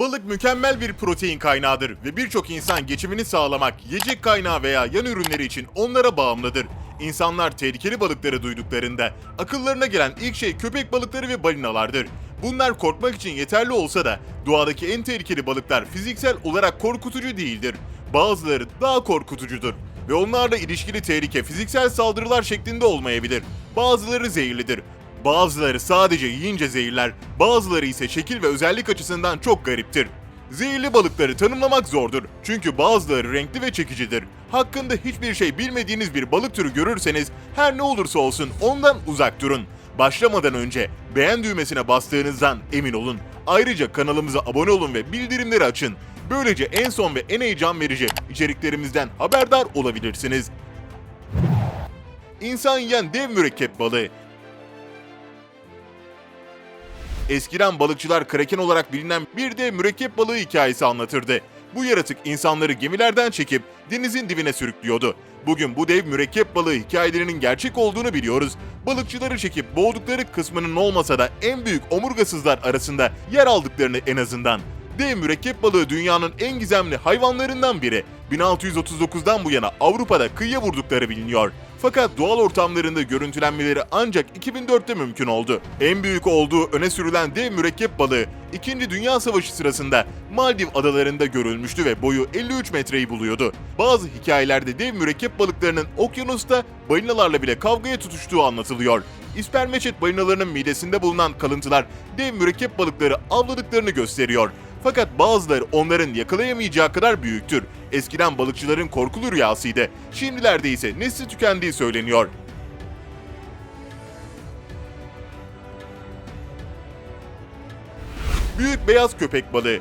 Balık mükemmel bir protein kaynağıdır ve birçok insan geçimini sağlamak, yiyecek kaynağı veya yan ürünleri için onlara bağımlıdır. İnsanlar tehlikeli balıkları duyduklarında akıllarına gelen ilk şey köpek balıkları ve balinalardır. Bunlar korkmak için yeterli olsa da doğadaki en tehlikeli balıklar fiziksel olarak korkutucu değildir. Bazıları daha korkutucudur ve onlarla ilişkili tehlike fiziksel saldırılar şeklinde olmayabilir. Bazıları zehirlidir. Bazıları sadece yiyince zehirler, bazıları ise şekil ve özellik açısından çok gariptir. Zehirli balıkları tanımlamak zordur. Çünkü bazıları renkli ve çekicidir. Hakkında hiçbir şey bilmediğiniz bir balık türü görürseniz her ne olursa olsun ondan uzak durun. Başlamadan önce beğen düğmesine bastığınızdan emin olun. Ayrıca kanalımıza abone olun ve bildirimleri açın. Böylece en son ve en heyecan verici içeriklerimizden haberdar olabilirsiniz. İnsan yiyen dev mürekkep balığı Eskiden balıkçılar kraken olarak bilinen bir de mürekkep balığı hikayesi anlatırdı. Bu yaratık insanları gemilerden çekip denizin dibine sürüklüyordu. Bugün bu dev mürekkep balığı hikayelerinin gerçek olduğunu biliyoruz. Balıkçıları çekip boğdukları kısmının olmasa da en büyük omurgasızlar arasında yer aldıklarını en azından. Dev mürekkep balığı dünyanın en gizemli hayvanlarından biri. 1639'dan bu yana Avrupa'da kıyıya vurdukları biliniyor. Fakat doğal ortamlarında görüntülenmeleri ancak 2004'te mümkün oldu. En büyük olduğu öne sürülen dev mürekkep balığı 2. Dünya Savaşı sırasında Maldiv adalarında görülmüştü ve boyu 53 metreyi buluyordu. Bazı hikayelerde dev mürekkep balıklarının okyanusta balinalarla bile kavgaya tutuştuğu anlatılıyor. İspermeçet balinalarının midesinde bulunan kalıntılar dev mürekkep balıkları avladıklarını gösteriyor. Fakat bazıları onların yakalayamayacağı kadar büyüktür. Eskiden balıkçıların korkulu rüyasıydı. Şimdilerde ise nesli tükendiği söyleniyor. Büyük beyaz köpek balığı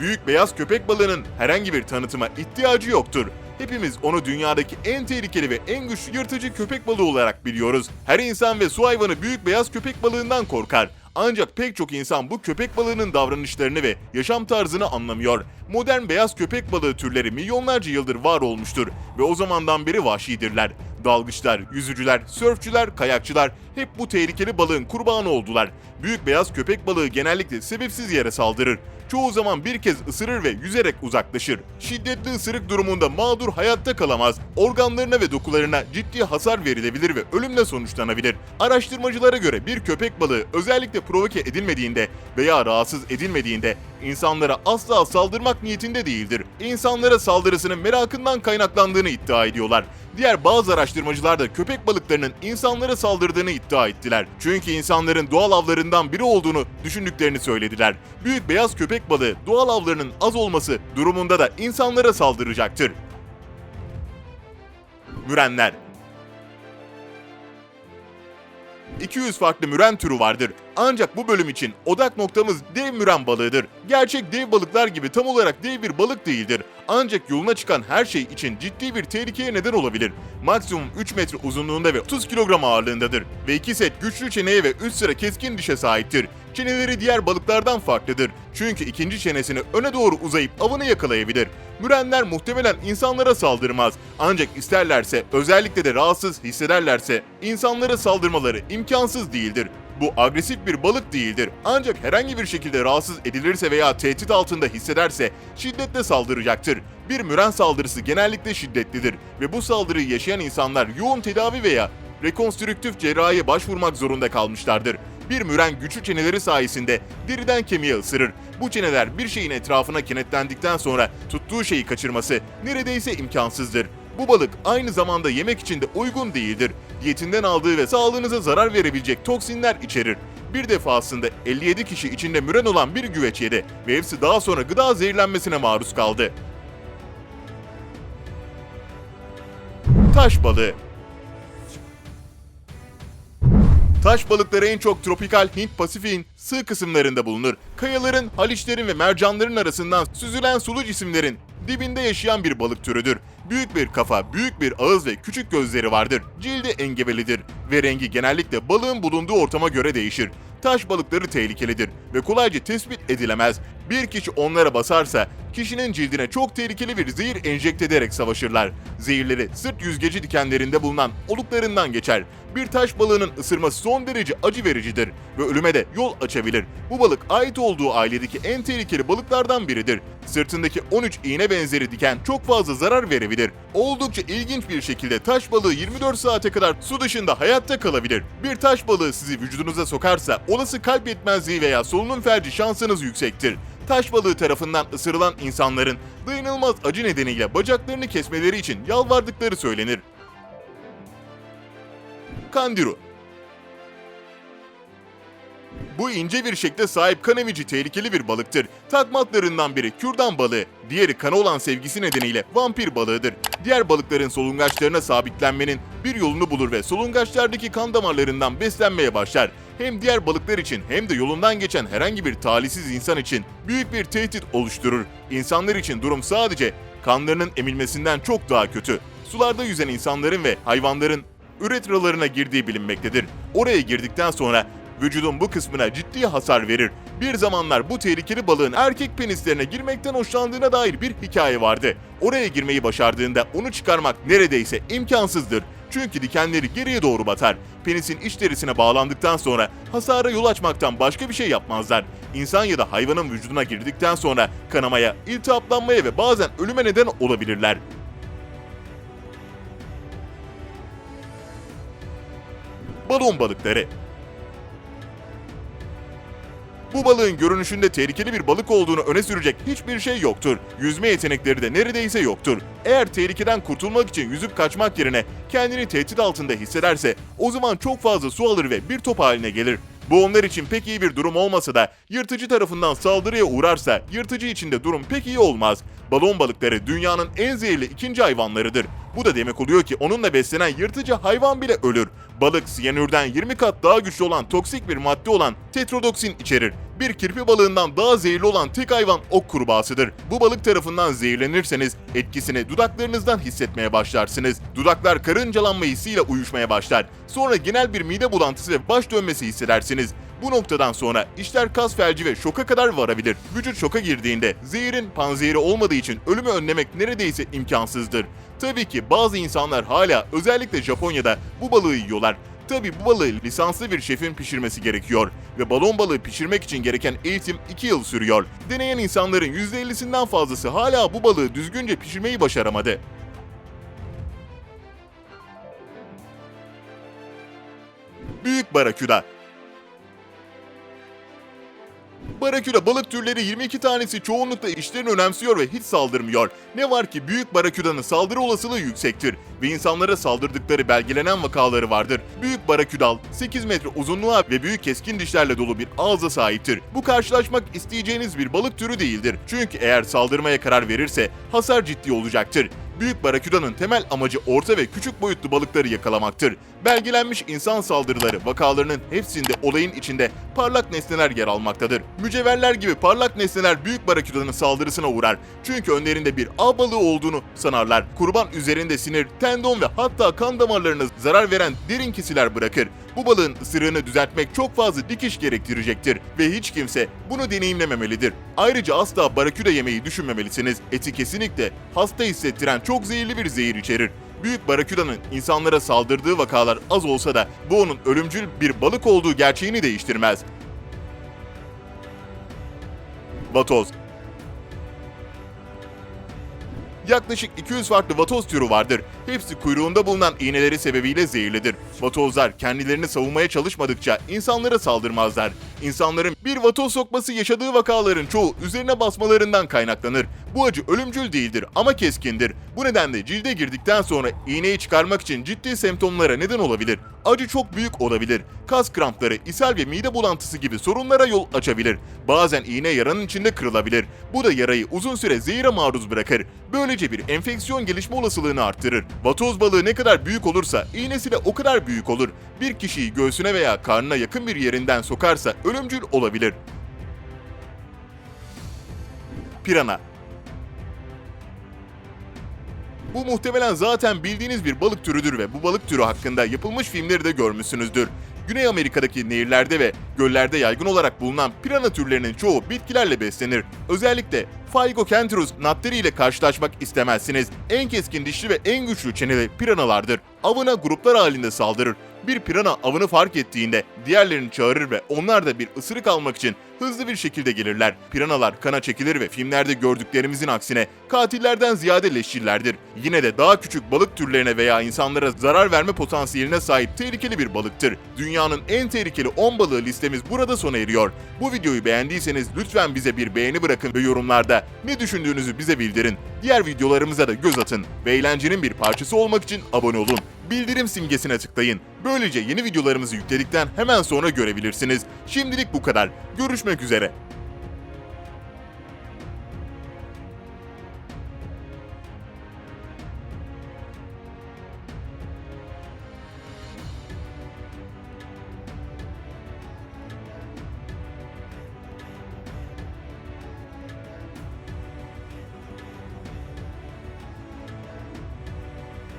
Büyük beyaz köpek balığının herhangi bir tanıtıma ihtiyacı yoktur. Hepimiz onu dünyadaki en tehlikeli ve en güçlü yırtıcı köpek balığı olarak biliyoruz. Her insan ve su hayvanı büyük beyaz köpek balığından korkar. Ancak pek çok insan bu köpek balığının davranışlarını ve yaşam tarzını anlamıyor. Modern beyaz köpek balığı türleri milyonlarca yıldır var olmuştur ve o zamandan beri vahşidirler. Dalgıçlar, yüzücüler, sörfçüler, kayakçılar hep bu tehlikeli balığın kurbanı oldular. Büyük beyaz köpek balığı genellikle sebepsiz yere saldırır. Çoğu zaman bir kez ısırır ve yüzerek uzaklaşır. Şiddetli ısırık durumunda mağdur hayatta kalamaz. Organlarına ve dokularına ciddi hasar verilebilir ve ölümle sonuçlanabilir. Araştırmacılara göre bir köpek balığı özellikle provoke edilmediğinde veya rahatsız edilmediğinde insanlara asla saldırmak niyetinde değildir. İnsanlara saldırısının merakından kaynaklandığını iddia ediyorlar. Diğer bazı araştırmacılar da köpek balıklarının insanlara saldırdığını iddia ettiler. Çünkü insanların doğal avlarından biri olduğunu düşündüklerini söylediler. Büyük beyaz köpek balığı doğal avlarının az olması durumunda da insanlara saldıracaktır. Mürenler 200 farklı müren türü vardır. Ancak bu bölüm için odak noktamız dev müren balığıdır. Gerçek dev balıklar gibi tam olarak dev bir balık değildir. Ancak yoluna çıkan her şey için ciddi bir tehlikeye neden olabilir. Maksimum 3 metre uzunluğunda ve 30 kilogram ağırlığındadır. Ve 2 set güçlü çeneye ve 3 sıra keskin dişe sahiptir. Çeneleri diğer balıklardan farklıdır. Çünkü ikinci çenesini öne doğru uzayıp avını yakalayabilir. Mürenler muhtemelen insanlara saldırmaz. Ancak isterlerse, özellikle de rahatsız hissederlerse insanlara saldırmaları imkansız değildir. Bu agresif bir balık değildir. Ancak herhangi bir şekilde rahatsız edilirse veya tehdit altında hissederse şiddetle saldıracaktır. Bir müren saldırısı genellikle şiddetlidir ve bu saldırıyı yaşayan insanlar yoğun tedavi veya rekonstrüktif cerrahiye başvurmak zorunda kalmışlardır. Bir müren güçlü çeneleri sayesinde deriden kemiğe ısırır. Bu çeneler bir şeyin etrafına kenetlendikten sonra tuttuğu şeyi kaçırması neredeyse imkansızdır. Bu balık aynı zamanda yemek için de uygun değildir. Diyetinden aldığı ve sağlığınıza zarar verebilecek toksinler içerir. Bir defasında 57 kişi içinde müren olan bir güveç yedi ve hepsi daha sonra gıda zehirlenmesine maruz kaldı. Taş balığı Taş balıkları en çok tropikal Hint Pasifik'in sığ kısımlarında bulunur. Kayaların, haliçlerin ve mercanların arasından süzülen sulu cisimlerin dibinde yaşayan bir balık türüdür. Büyük bir kafa, büyük bir ağız ve küçük gözleri vardır. Cildi engebelidir ve rengi genellikle balığın bulunduğu ortama göre değişir. Taş balıkları tehlikelidir ve kolayca tespit edilemez. Bir kişi onlara basarsa kişinin cildine çok tehlikeli bir zehir enjekte ederek savaşırlar. Zehirleri sırt yüzgeci dikenlerinde bulunan oluklarından geçer. Bir taş balığının ısırması son derece acı vericidir ve ölüme de yol açabilir. Bu balık ait olduğu ailedeki en tehlikeli balıklardan biridir. Sırtındaki 13 iğne benzeri diken çok fazla zarar verebilir. Oldukça ilginç bir şekilde taş balığı 24 saate kadar su dışında hayatta kalabilir. Bir taş balığı sizi vücudunuza sokarsa olası kalp yetmezliği veya solunum felci şansınız yüksektir. Taş balığı tarafından ısırılan insanların dayanılmaz acı nedeniyle bacaklarını kesmeleri için yalvardıkları söylenir. Kandiru bu ince bir şekle sahip kan emici tehlikeli bir balıktır. Takmatlarından biri kürdan balığı, diğeri kana olan sevgisi nedeniyle vampir balığıdır. Diğer balıkların solungaçlarına sabitlenmenin bir yolunu bulur ve solungaçlardaki kan damarlarından beslenmeye başlar. Hem diğer balıklar için hem de yolundan geçen herhangi bir talihsiz insan için büyük bir tehdit oluşturur. İnsanlar için durum sadece kanlarının emilmesinden çok daha kötü. Sularda yüzen insanların ve hayvanların üretralarına girdiği bilinmektedir. Oraya girdikten sonra vücudun bu kısmına ciddi hasar verir. Bir zamanlar bu tehlikeli balığın erkek penislerine girmekten hoşlandığına dair bir hikaye vardı. Oraya girmeyi başardığında onu çıkarmak neredeyse imkansızdır. Çünkü dikenleri geriye doğru batar. Penisin iç derisine bağlandıktan sonra hasara yol açmaktan başka bir şey yapmazlar. İnsan ya da hayvanın vücuduna girdikten sonra kanamaya, iltihaplanmaya ve bazen ölüme neden olabilirler. Balon balıkları bu balığın görünüşünde tehlikeli bir balık olduğunu öne sürecek hiçbir şey yoktur. Yüzme yetenekleri de neredeyse yoktur. Eğer tehlikeden kurtulmak için yüzüp kaçmak yerine kendini tehdit altında hissederse o zaman çok fazla su alır ve bir top haline gelir. Bu onlar için pek iyi bir durum olmasa da yırtıcı tarafından saldırıya uğrarsa yırtıcı için de durum pek iyi olmaz. Balon balıkları dünyanın en zehirli ikinci hayvanlarıdır. Bu da demek oluyor ki onunla beslenen yırtıcı hayvan bile ölür. Balık siyanürden 20 kat daha güçlü olan toksik bir madde olan tetrodoksin içerir. Bir kirpi balığından daha zehirli olan tek hayvan ok kurbağasıdır. Bu balık tarafından zehirlenirseniz etkisini dudaklarınızdan hissetmeye başlarsınız. Dudaklar karıncalanma hissiyle uyuşmaya başlar. Sonra genel bir mide bulantısı ve baş dönmesi hissedersiniz. Bu noktadan sonra işler kas felci ve şoka kadar varabilir. Vücut şoka girdiğinde zehirin panzehiri olmadığı için ölümü önlemek neredeyse imkansızdır. Tabii ki bazı insanlar hala özellikle Japonya'da bu balığı yiyorlar. Tabii bu balığı lisanslı bir şefin pişirmesi gerekiyor ve balon balığı pişirmek için gereken eğitim 2 yıl sürüyor. Deneyen insanların %50'sinden fazlası hala bu balığı düzgünce pişirmeyi başaramadı. Büyük baraküda Baraküda balık türleri 22 tanesi çoğunlukla işlerini önemsiyor ve hiç saldırmıyor. Ne var ki büyük baraküdanın saldırı olasılığı yüksektir ve insanlara saldırdıkları belgelenen vakaları vardır. Büyük baraküdal 8 metre uzunluğa ve büyük keskin dişlerle dolu bir ağza sahiptir. Bu karşılaşmak isteyeceğiniz bir balık türü değildir. Çünkü eğer saldırmaya karar verirse hasar ciddi olacaktır. Büyük baraküdanın temel amacı orta ve küçük boyutlu balıkları yakalamaktır. Belgelenmiş insan saldırıları vakalarının hepsinde olayın içinde parlak nesneler yer almaktadır. Mücevherler gibi parlak nesneler büyük baraküdanın saldırısına uğrar. Çünkü önlerinde bir av balığı olduğunu sanarlar. Kurban üzerinde sinir, tendon ve hatta kan damarlarına zarar veren derin kesiler bırakır. Bu balığın ısırığını düzeltmek çok fazla dikiş gerektirecektir ve hiç kimse bunu deneyimlememelidir. Ayrıca asla baraküda yemeyi düşünmemelisiniz. Eti kesinlikle hasta hissettiren çok zehirli bir zehir içerir. Büyük baraküdanın insanlara saldırdığı vakalar az olsa da bu onun ölümcül bir balık olduğu gerçeğini değiştirmez. Vatoz Yaklaşık 200 farklı vatoz türü vardır. Hepsi kuyruğunda bulunan iğneleri sebebiyle zehirlidir. Vatozlar kendilerini savunmaya çalışmadıkça insanlara saldırmazlar. İnsanların bir vatoz sokması yaşadığı vakaların çoğu üzerine basmalarından kaynaklanır. Bu acı ölümcül değildir ama keskindir. Bu nedenle cilde girdikten sonra iğneyi çıkarmak için ciddi semptomlara neden olabilir. Acı çok büyük olabilir. Kas krampları, ishal ve mide bulantısı gibi sorunlara yol açabilir. Bazen iğne yaranın içinde kırılabilir. Bu da yarayı uzun süre zehire maruz bırakır. Böylece bir enfeksiyon gelişme olasılığını arttırır. Vatoz balığı ne kadar büyük olursa iğnesi de o kadar büyük olur. Bir kişiyi göğsüne veya karnına yakın bir yerinden sokarsa ölümcül olabilir. Pirana Bu muhtemelen zaten bildiğiniz bir balık türüdür ve bu balık türü hakkında yapılmış filmleri de görmüşsünüzdür. Güney Amerika'daki nehirlerde ve göllerde yaygın olarak bulunan pirana türlerinin çoğu bitkilerle beslenir. Özellikle Phygocanthus natleri ile karşılaşmak istemezsiniz. En keskin dişli ve en güçlü çeneli piranalardır. Avına gruplar halinde saldırır. Bir pirana avını fark ettiğinde diğerlerini çağırır ve onlar da bir ısırık almak için hızlı bir şekilde gelirler. Piranalar kana çekilir ve filmlerde gördüklerimizin aksine katillerden ziyade leşçillerdir. Yine de daha küçük balık türlerine veya insanlara zarar verme potansiyeline sahip tehlikeli bir balıktır. Dünyanın en tehlikeli 10 balığı listemiz burada sona eriyor. Bu videoyu beğendiyseniz lütfen bize bir beğeni bırakın ve yorumlarda ne düşündüğünüzü bize bildirin. Diğer videolarımıza da göz atın ve eğlencenin bir parçası olmak için abone olun. Bildirim simgesine tıklayın. Böylece yeni videolarımızı yükledikten hemen sonra görebilirsiniz. Şimdilik bu kadar. Görüşmek üzere.